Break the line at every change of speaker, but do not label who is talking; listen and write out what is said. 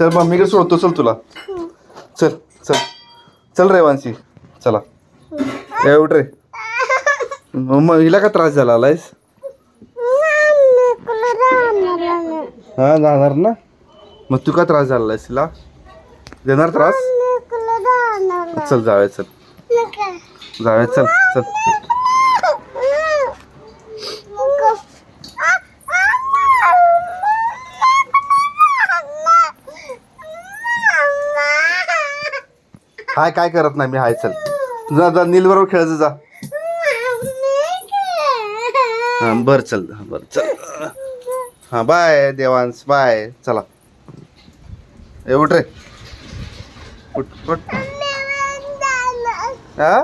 चल मम्मीकडे सोडतो चल तुला. चल चल. चल रे वांशी चला. ए उठ रे. मग हिला का त्रास झाला आलायस? हा जाणार ना? मग तू का त्रास झाला आहेस तिला देणार त्रास? चल जाऊया चल. जाऊया चल चल. हाय काय करत नाही मी हाय चल. जा जा नील बरोबर खेळायचं जा. हा बर चल बर चल. हा बाय देवांश बाय चला. ए उठ रे. उठ उठ. हा